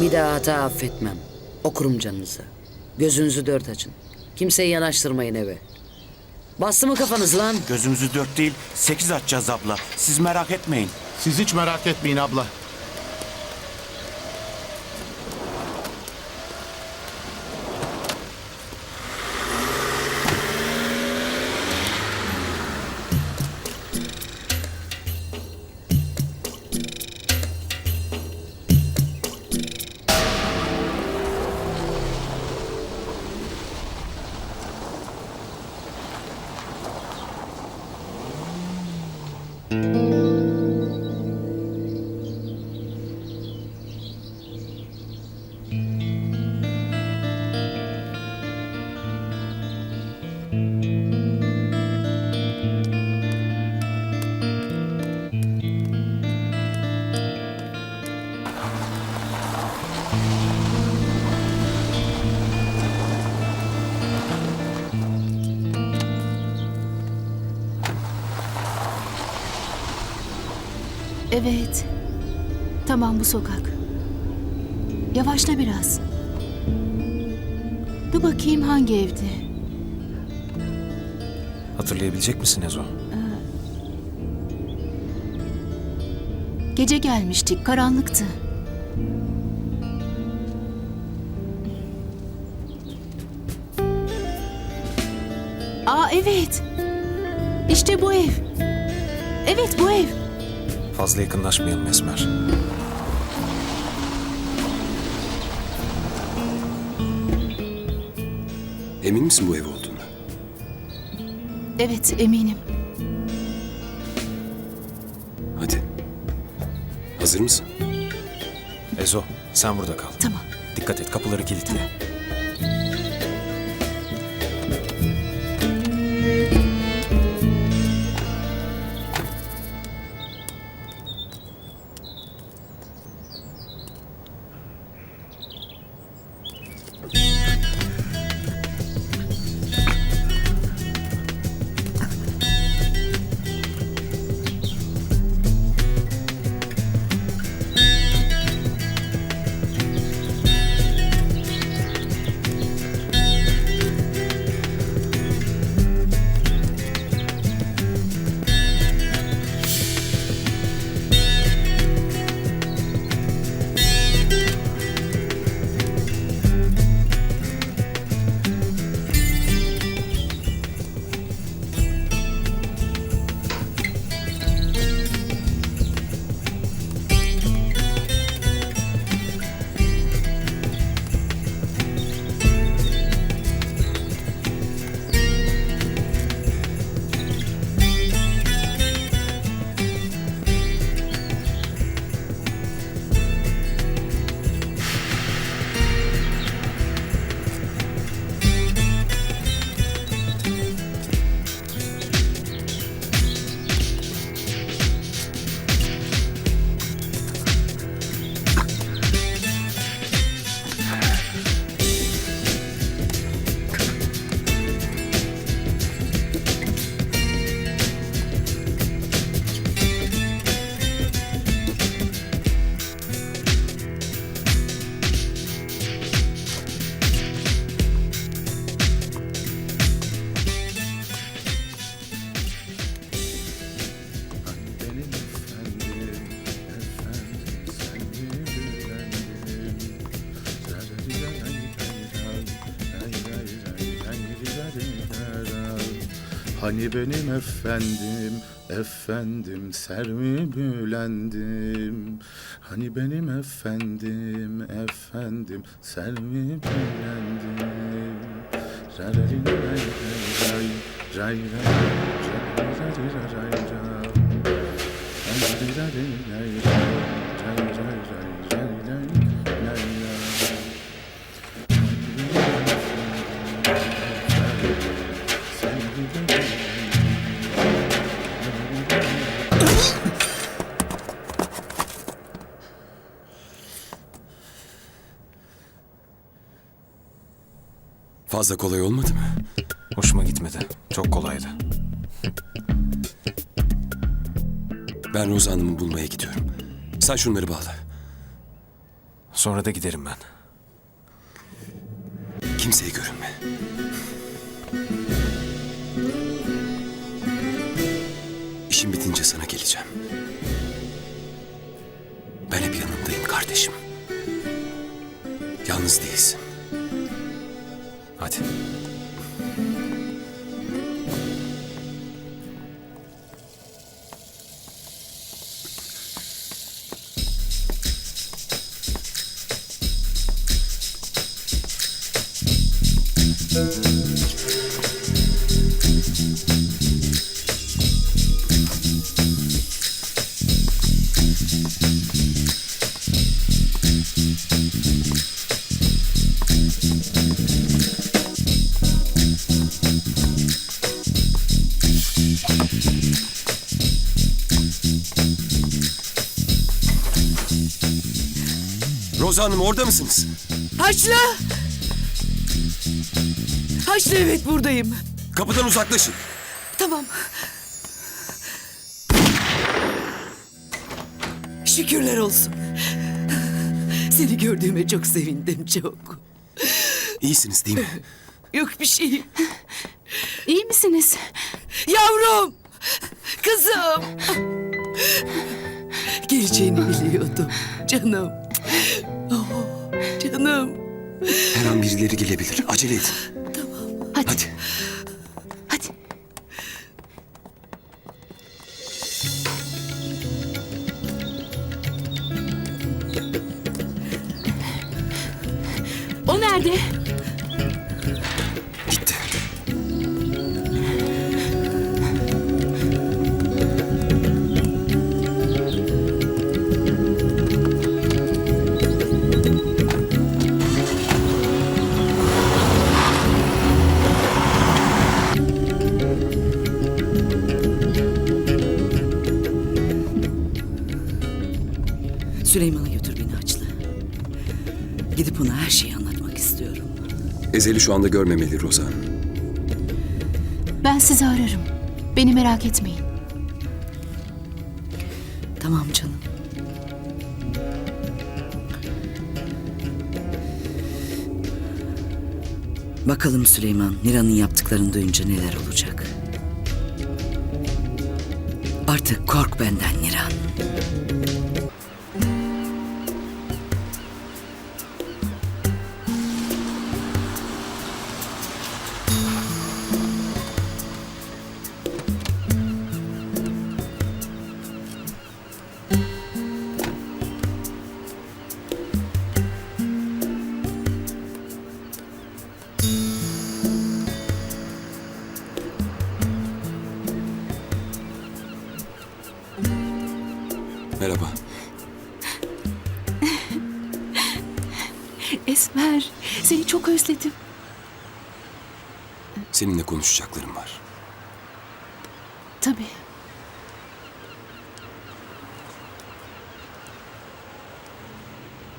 Bir daha hata affetmem. Okurum canınızı. Gözünüzü dört açın. Kimseyi yanaştırmayın eve. Bastı mı kafanız lan? Gözümüzü dört değil, sekiz açacağız abla. Siz merak etmeyin. Siz hiç merak etmeyin abla. Evet. Tamam bu sokak. Yavaşla biraz. Dur bakayım hangi evde? Hatırlayabilecek misin Ezo? Gece gelmiştik, karanlıktı. Aa evet. İşte bu ev. Evet bu ev. Fazla yakınlaşmayalım Esmer. Emin misin bu ev olduğuna? Evet eminim. Hadi. Hazır mısın? Ezo sen burada kal. Tamam. Dikkat et kapıları kilitle. Tamam. Hani benim efendim, efendim ser mi bülendim? Hani benim efendim, efendim ser mi bülendim? Ray ray ray ray ray ray ray ray ray ray ray Fazla kolay olmadı mı? Hoşuma gitmedi. Çok kolaydı. Ben Roza Hanım'ı bulmaya gidiyorum. Sen şunları bağla. Sonra da giderim ben. Kimseye görünme. İşim bitince sana geleceğim. Ben hep yanındayım kardeşim. Yalnız değilsin. Hadi. Roza Hanım orada mısınız? Haçlı! Haçlı evet buradayım. Kapıdan uzaklaşın. Tamam. Şükürler olsun. Seni gördüğüme çok sevindim çok. İyisiniz değil mi? Yok bir şey. İyi misiniz? Yavrum! Kızım! Geleceğini biliyordum. Canım. Canım. Her an birileri gelebilir. Acele edin. Hadi. Hadi. Hadi. O nerede? Süleyman'a götür beni Haçlı. Gidip ona her şeyi anlatmak istiyorum. Ezel'i şu anda görmemeli Roza. Ben sizi ararım. Beni merak etmeyin. Tamam canım. Bakalım Süleyman, Niran'ın yaptıklarını duyunca neler olacak. Artık kork benden Niran. Esmer, seni çok özledim. Seninle konuşacaklarım var. Tabii.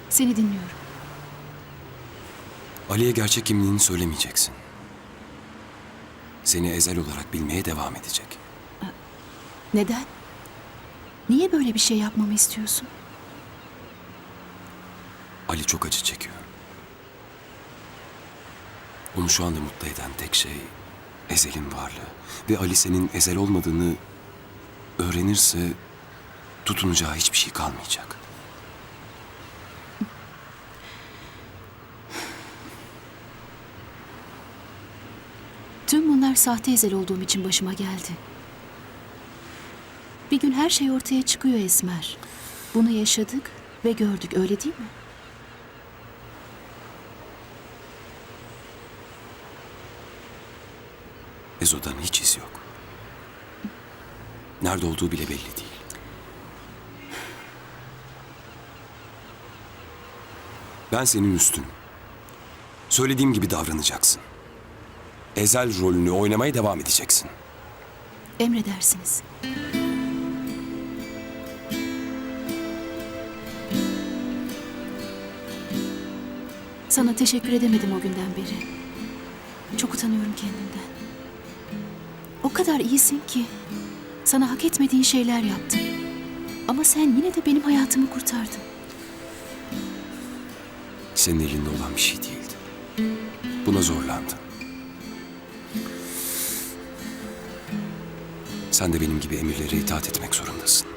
Seni dinliyorum. Ali'ye gerçek kimliğini söylemeyeceksin. Seni Ezel olarak bilmeye devam edecek. Neden? Niye böyle bir şey yapmamı istiyorsun? Ali çok acı çekiyor. Onu şu anda mutlu eden tek şey Ezel'in varlığı. Ve Ali senin Ezel olmadığını öğrenirse tutunacağı hiçbir şey kalmayacak. Tüm bunlar sahte ezel olduğum için başıma geldi. Bir gün her şey ortaya çıkıyor Esmer. Bunu yaşadık ve gördük öyle değil mi? Ezo'dan hiç iz yok. Nerede olduğu bile belli değil. Ben senin üstünüm. Söylediğim gibi davranacaksın. Ezel rolünü oynamaya devam edeceksin. Emredersiniz. Sana teşekkür edemedim o günden beri. Çok utanıyorum kendimden. Kadar iyisin ki sana hak etmediğin şeyler yaptım. Ama sen yine de benim hayatımı kurtardın. senin elinde olan bir şey değildi. Buna zorlandın. Sen de benim gibi emirlere itaat etmek zorundasın.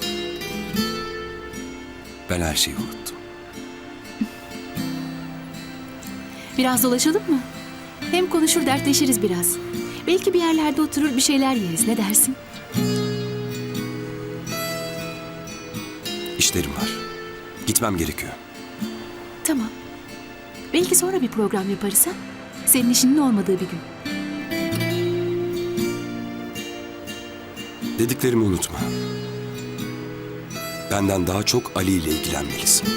Ben her şeyi unuttum. Biraz dolaşalım mı? Hem konuşur dertleşiriz biraz. Belki bir yerlerde oturur bir şeyler yeriz. Ne dersin? İşlerim var. Gitmem gerekiyor. Tamam. Belki sonra bir program yaparız ha? Senin işinin olmadığı bir gün. Dediklerimi unutma. Benden daha çok Ali ile ilgilenmelisin.